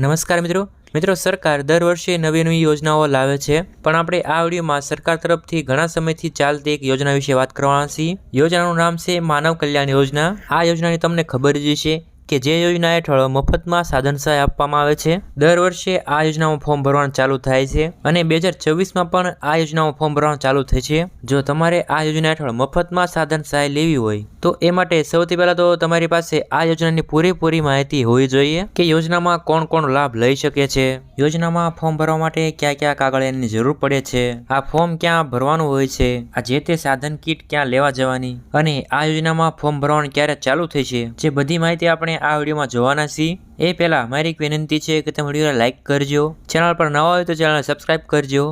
નમસ્કાર મિત્રો. મિત્રો, સરકાર દર વર્ષે નવી નવી યોજનાઓ લાવે છે. પણ આપણે આ વિડીયોમાં સરકાર તરફથી ઘણા સમયથી ચાલતી એક યોજના વિશે વાત કરવાના છીએ. યોજનાનું નામ છે માનવ કલ્યાણ યોજના. આ યોજનાની તમને ખબર જ છે કે જે યોજના હેઠળ મફતમાં સાધન સહાય આપવામાં આવે છે. દર વર્ષે આ યોજનામાં ફોર્મ ભરવાનું ચાલુ થાય છે અને બે હજાર ચોવીસમાં પણ આ યોજનામાં ફોર્મ ભરવાનું ચાલુ થશે જો તમારે આ યોજના હેઠળ મફતમાં સાધન સહાય લેવી હોય, તો એ માટે સૌથી પહેલાં તો તમારી પાસે આ યોજનાની પૂરેપૂરી માહિતી હોવી જોઈએ કે યોજનામાં કોણ કોણ લાભ લઈ શકે છે. યોજનામાં ફોર્મ ભરવા માટે ક્યાં કયા કાગળિયાની જરૂર પડે છે? આ ફોર્મ ક્યાં ભરવાનું હોય છે? આ જે તે સાધન કીટ ક્યાં લેવા જવાની? અને આ યોજનામાં ફોર્મ ભરવાનું ક્યારે ચાલુ થશે જે બધી માહિતી આપણે આ વિડીયોમાં જોવાના છીએ. એ પહેલાં મારી એક વિનંતી છે કે તમે વિડીયોને લાઇક કરજો. ચેનલ પર નવા હોય તો ચેનલને સબસ્ક્રાઈબ કરજો.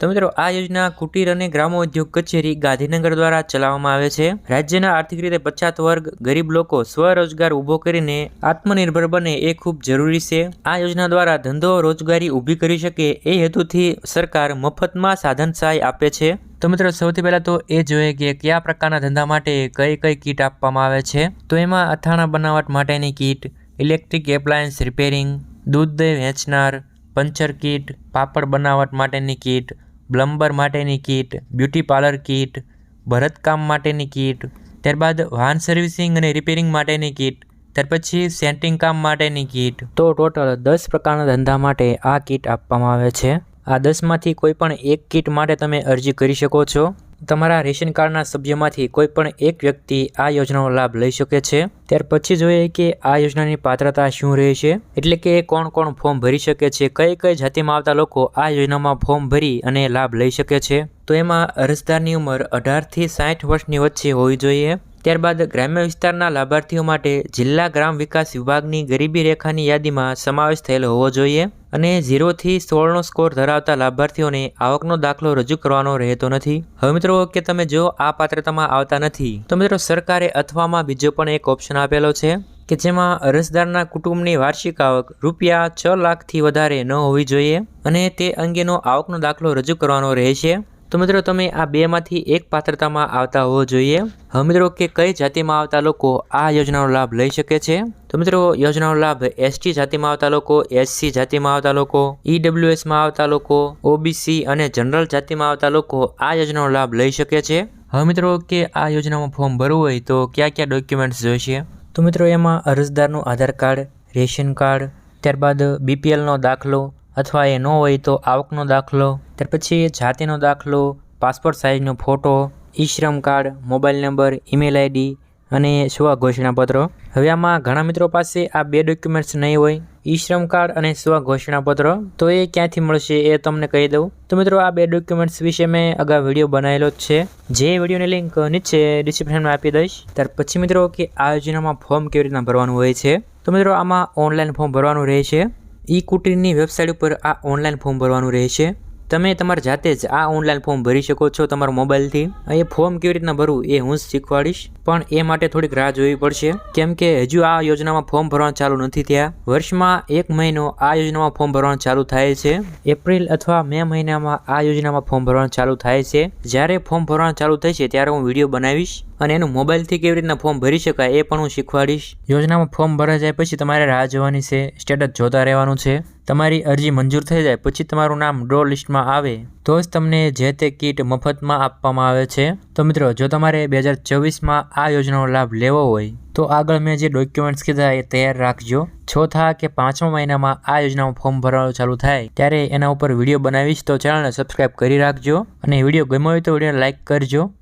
તો મિત્રો, આ યોજના કુટીર અને ગ્રામોદ્યોગ કચેરી ગાંધીનગર દ્વારા ચલાવવામાં આવે છે. રાજ્યના આર્થિક રીતે પછાત વર્ગ, ગરીબ લોકો સ્વરોજગાર ઊભો કરીને આત્મનિર્ભર બને એ ખૂબ જરૂરી છે. આ યોજના દ્વારા ધંધો રોજગારી ઊભી કરી શકે એ હેતુથી સરકાર મફતમાં સાધન સહાય આપે છે. તો મિત્રો, સૌથી પહેલાં તો એ જોઈએ કે કયા પ્રકારના ધંધા માટે કઈ કઈ કીટ આપવામાં આવે છે. તો એમાં અથાણા બનાવટ માટેની કીટ, ઇલેક્ટ્રિક એપ્લાયન્સ રિપેરિંગ દૂધ દહીં વેચનાર, પંચર કીટ, પાપડ બનાવટ માટેની કીટ પ્લમ્બર માટેની કીટ, બ્યુટી પાર્લર કીટ ભરતકામ માટેની કીટ, ત્યારબાદ વાહન સર્વિસિંગ અને રિપેરિંગ માટેની કીટ ત્યાર પછી સેન્ટિંગ કામ માટેની કીટ. તો ટોટલ દસ પ્રકારના ધંધા માટે આ કીટ આપવામાં આવે છે. આ દસમાંથી કોઈ પણ એક કીટ માટે તમે અરજી કરી શકો છો. તમારા રેશન કાર્ડના સભ્યમાંથી કોઈ પણ એક વ્યક્તિ આ યોજનાનો લાભ લઈ શકે છે. ત્યાર પછી જોઈએ કે આ યોજનાની પાત્રતા શું રહેશે. એટલે કે કોણ કોણ ફોર્મ ભરી શકે છે, કઈ કઈ જાતિમાં આવતા લોકો આ યોજનામાં ફોર્મ ભરી અને લાભ લઈ શકે છે. તો એમાં અરજદારની ઉંમર અઢારથી સાઠ વર્ષની વચ્ચે હોવી જોઈએ. ત્યારબાદ ગ્રામ્ય વિસ્તારના લાભાર્થીઓ માટે જિલ્લા ગ્રામ વિકાસ વિભાગની ગરીબી રેખાની યાદીમાં સમાવેશ થયેલો હોવો જોઈએ અને ઝીરોથી સોળનો સ્કોર ધરાવતા લાભાર્થીઓને આવકનો દાખલો રજૂ કરવાનો રહેતો નથી. હવે મિત્રો, કે તમે જો આ પાત્રતામાં આવતા નથી, તો મિત્રો સરકારે અથવામાં બીજો પણ એક ઓપ્શન આપેલો છે કે જેમાં અરજદારના કુટુંબની વાર્ષિક આવક રૂપિયા છ લાખથી વધારે ન હોવી જોઈએ અને તે અંગેનો આવકનો દાખલો રજૂ કરવાનો રહેશે. તો મિત્રો તમે આ બેમાંથી એક પાત્રતામાં આવતા હોવો જોઈએ. હવે મિત્રો કે કઈ જાતિમાં આવતા લોકો આ યોજનાનો લાભ લઈ શકે છે? તો મિત્રો યોજનાનો લાભ એસટી જાતિમાં આવતા લોકો એસસી જાતિમાં આવતા લોકો ઈડબ્લ્યુએસમાં આવતા લોકો ઓબીસી અને જનરલ જાતિમાં આવતા લોકો આ યોજનાનો લાભ લઈ શકે છે? હવે મિત્રો કે આ યોજનામાં ફોર્મ ભરવું હોય તો કયા કયા ડોક્યુમેન્ટ્સ જોઈશે? તો મિત્રો એમાં અરજદારનું આધાર કાર્ડ, રેશન કાર્ડ, ત્યારબાદ બીપીએલનો દાખલો અથવા એ ન હોય તો આવકનો દાખલો, ત્યાર પછી જાતિનો દાખલો passport સાઇઝનો photo E Shram card mobile number email ID અને સ્વ ઘોષણાપત્રો હવે આમાં ઘણા મિત્રો પાસે આ બે ડોક્યુમેન્ટ્સ નહીં હોય ઈ શ્રમ કાર્ડ અને સ્વ ઘોષણાપત્ર તો એ ક્યાંથી મળશે એ તમને કહી દઉં. તો મિત્રો, આ બે ડોક્યુમેન્ટ્સ વિશે મેં અગાઉ વીડિયો બનાવેલો જ છે. જે વિડીયોની લિંક નીચે ડિસ્ક્રિપ્શનમાં આપી દઈશ. ત્યાર પછી મિત્રો, કે આ યોજનામાં ફોર્મ કેવી રીતના ભરવાનું હોય છે. તો મિત્રો, આમાં ઓનલાઈન ફોર્મ ભરવાનું રહે છે. ઈ કુટીરની વેબસાઇટ ઉપર આ ઓનલાઈન ફોર્મ ભરવાનું રહેશે. તમે તમારી જાતે જ આ ઓનલાઈન ફોર્મ ભરી શકો છો તમારા મોબાઈલથી એ ફોર્મ કેવી રીતના ભરવું એ હું શીખવાડીશ. પણ એ માટે થોડીક રાહ જોવી પડશે. કેમ કે હજુ આ યોજનામાં ફોર્મ ભરવાનું ચાલુ નથી થયા. વર્ષમાં એક મહિનો આ યોજનામાં ફોર્મ ભરવાનું ચાલુ થાય છે. એપ્રિલ અથવા મે મહિનામાં આ યોજનામાં ફોર્મ ભરવાનું ચાલુ થાય છે. જ્યારે ફોર્મ ભરવાનું ચાલુ થશે ત્યારે હું વીડિયો બનાવીશ અને એનું મોબાઈલથી કેવી રીતના ફોર્મ ભરી શકાય એ પણ હું શીખવાડીશ. યોજનામાં ફોર્મ ભરાઈ જાય પછી તમારે રાહ જોવાની છે. સ્ટેટસ જોતા રહેવાનું છે. તમારી અરજી મંજૂર થઈ જાય, પછી તમારું નામ ડ્રો લિસ્ટમાં આવે, તો જ તમને જે તે કીટ મફતમાં આપવામાં આવે છે. તો મિત્રો, જો તમારે બે હજાર ચોવીસમાં આ યોજનાનો લાભ લેવો હોય, તો આગળ મેં જે ડોક્યુમેન્ટ્સ કીધા એ તૈયાર રાખજો. ચોથા કે પાંચમા મહિનામાં આ યોજનામાં ફોર્મ ભરવાનું ચાલુ થાય, ત્યારે એના ઉપર વીડિયો બનાવીશ, તો ચેનલને સબસ્ક્રાઈબ કરી રાખજો. અને વીડિયો ગમ્યો હોય તો વિડીયોને લાઇક કરજો.